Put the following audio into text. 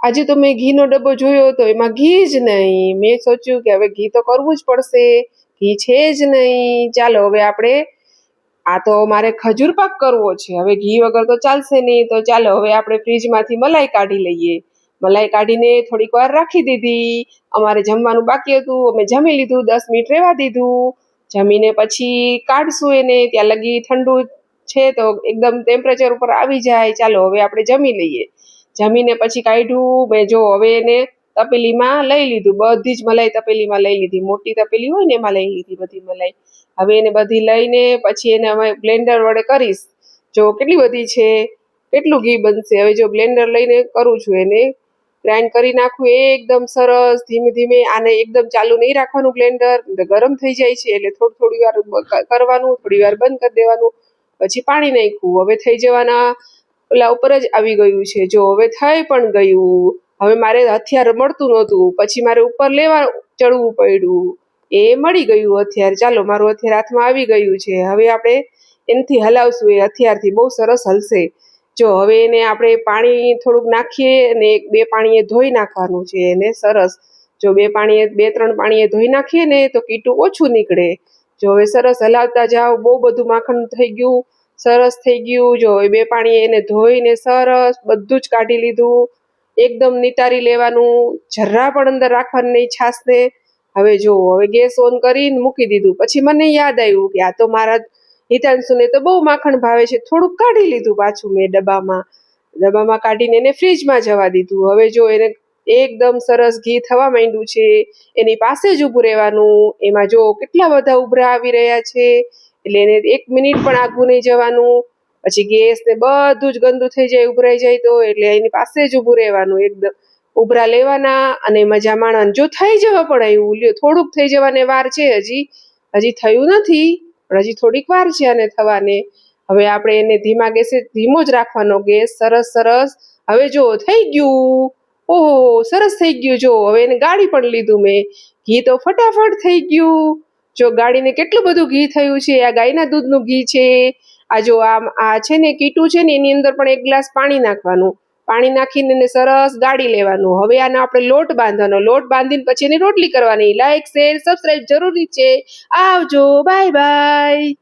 આજે તો મેં ઘીનો ડબ્બો જોયો હતો એમાં ઘી જ નહીં. મેં સોચ્યું કે હવે ઘી તો કરવું જ પડશે. ઘી છે જ નહીં. ચાલો હવે આપણે, આ તો મારે ખજૂર પાક કરવો છે. હવે ઘી વગર તો ચાલશે નહીં. તો ચાલો હવે આપણે ફ્રીજમાંથી મલાઈ કાઢી લઈએ. મલાઈ કાઢીને થોડીક વાર રાખી દીધી. અમારે જમવાનું બાકી હતું. અમે જમી લીધું. દસ મિનિટ રહેવા દીધું. જમીને પછી કાઢશું એને. ત્યાં લગી ઠંડુ છે તો એકદમ ટેમ્પરેચર ઉપર આવી જાય. ચાલો હવે આપણે જમી લઈએ. જમીને પછી કાઢ્યું, મેં જો હવે એને તપેલીમાં લઈ લીધું, બધી જ મલાઈ તપેલીમાં લઈ લીધી. મોટી તપેલી હોય ને એમાં લઈ લીધી બધી મલાઈ. હવે એને બધી લઈને પછી એને અમે બ્લેન્ડર વડે કરીશ. જો કેટલી બધી છે, કેટલું ઘી બનશે? હવે જો બ્લેન્ડર લઈને કરું છું એને, ગ્રાઇન્ડ કરી નાખું, એકદમ સરસ, ધીમે ધીમે આને એકદમ ચાલુ નહીં રાખવાનું બ્લેન્ડર ગરમ થઈ જાય છે, એટલે થોડું થોડી વાર કરવાનું, થોડી વાર બંધ કરી દેવાનું, પછી પાણી નાખ્યું હવે થઈ જવાના ઓલા ઉપર જ આવી ગયું છે. જો હવે થઈ પણ ગયું. હવે મારે હથિયાર મળતું નહોતું. પછી મારે ઉપર લેવા ચડવું પડ્યું. એ મળી ગયું હથિયાર. ચાલો, મારું હથિયાર હાથમાં આવી ગયું છે. હવે આપણે એનાથી હલાવશું. એ હથિયારથી બહુ સરસ હલશે. જો, હવે એને આપણે પાણી થોડુંક નાખીએ અને એક બે પાણીએ ધોઈ નાખવાનું છે. એને સરસ. જો બે પાણીએ, બે ત્રણ પાણીએ ધોઈ નાખીએ ને તો કીટું ઓછું નીકળે. જો હવે સરસ હલાવતા જાઓ. બહુ બધું માખણ થઈ ગયું. સરસ થઈ ગયું. જો બે પાણીએ એને ધોઈને સરસ બધું જ કાઢી લીધું. એકદમ નિતારી લેવાનું. જરા પણ અંદર રાખવાની નહીં છાશને. હવે જો, હવે ગેસ ઓન કરીને મૂકી દીધું. પછી મને યાદ આવ્યું કે આ તો મારા હિતાંશુને તો બહુ માખણ ભાવે છે. થોડુંક કાઢી લીધું પાછું મેં ડબ્બામાં. ડબ્બામાં કાઢીને એને ફ્રીજમાં જવા દીધું. હવે જો એને એકદમ સરસ ઘી થવા માંડ્યું છે. એની પાસે જ ઊભું રહેવાનું. એમાં જો કેટલા બધા ઉભરા આવી રહ્યા છે. એટલે એને એક મિનિટ પણ આગું નહીં જવાનું. પછી ગેસ ને બધું જ ગંદુ થઈ જાય, ઉભરાઈ જાય તો એટલે એની પાસે જ ઊભું રહેવાનું. એકદમ ઉભરા લેવાના અને મજા માણવાની જો થઈ જવા પણ એવું લ્યો, થોડુંક થઈ જવાને વાર છે હજી. હજી થયું નથી, પણ હજી થોડીક વાર છે આને થવાને. હવે આપણે એને ધીમા ગેસે, ધીમો જ રાખવાનો ગેસ, સરસ સરસ. હવે જો થઈ ગયું. ઓહો, સરસ થઈ ગયું જો. હવે એને ગાળી પણ લીધું મેં. ઘી તો ફટાફટ થઈ ગયું. જો ગાડીને કેટલું બધું ઘી થયું છે, આ ગાયના દૂધનું ઘી છે, આ જો આમ, આ છે ને કીટું છે ને, એની અંદર પણ એક ગ્લાસ પાણી નાખવાનું. પાણી નાખીને એને સરસ ગાળી લેવાનું. હવે આનો આપણે લોટ બાંધવાનો. લોટ બાંધીને પછી એની રોટલી કરવાની. લાઈક શેર સબસ્ક્રાઈબ જરૂરી છે. આવજો. Bye bye